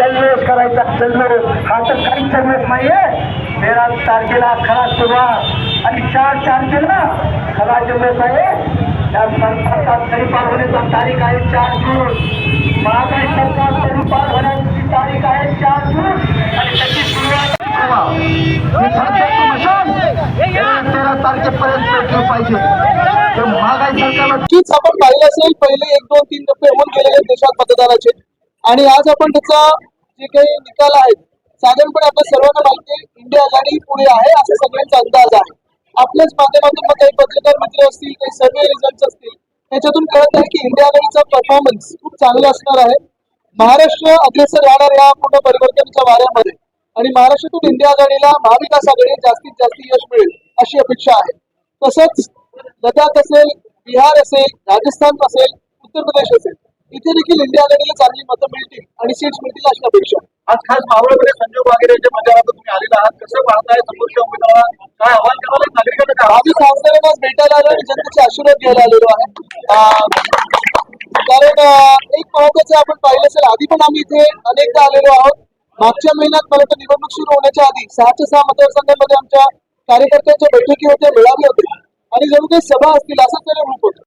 जल्लोष करायचा जल्लोष हा तर काहीच जल्लोष नाहीये. तेरा तारखेला खरा सुरुवात आणि चार तारखेला खरा जल्लोष आहे. त्या सरकारचा तरीपार होण्याचा तारीख आहे चार जून. महागाई सरकार तरीपार होण्याची तारीख आहे चार जून. आणि त्याची सुरुवात तेरा तारखेपर्यंत पेटलं पाहिजे. तर महागाई सरकारला आपण पाहिलं असेल पहिले एक दोन तीन टप्पे होऊन गेलेले देशात मतदानाचे. आणि आज आपण त्याचा जे काही निकाल आहेत साधारणपणे आपल्या सर्वांना माहिती आहे इंडिया आघाडी पुढे आहे असा सगळ्यांचा अंदाज आहे. आपल्याच माध्यमातून मग काही पत्रकार मित्र असतील काही सर्वे रिझल्ट असतील त्याच्यातून कळत आहे की इंडिया आघाडीचा परफॉर्मन्स खूप चांगला असणार आहे. महाराष्ट्र अग्रेसर राहणार या पूर्ण परिवर्तनाच्या वाऱ्यामध्ये आणि महाराष्ट्रातून इंडिया आघाडीला महाविकास आघाडी जास्तीत जास्त यश मिळेल अशी अपेक्षा आहे. तसंच लडाख असेल बिहार असेल राजस्थान असेल उत्तर प्रदेश असेल. इथे देखील इंडिया आघाडीला चांगली मतं मिळतील आणि सीट्स मिळतील अशी अपेक्षा. आज खास मावळमध्ये संजोग वगैरे यांच्या मैदानात तुम्ही आलेला आहात. कसं पाहताय समोरच्या उमेदवाराला? काय आव्हान करायला नागरिकांना आम्ही खासदारांना भेटायला आलो आणि जनतेचे आशीर्वाद घ्यायला आलेलो आहे. कारण एक महत्वाचं आपण पाहिलं असेल आधी पण आम्ही इथे अनेकदा आलेलो आहोत. मागच्या महिन्यात मला तर निवडणूक सुरू होण्याच्या आधी सहाच्या सहा मतदारसंघामध्ये आमच्या कार्यकर्त्यांच्या बैठकी होत्या मेळावे होते. आणि जणू काही सभा असतील असंच त्याला रूप होतं.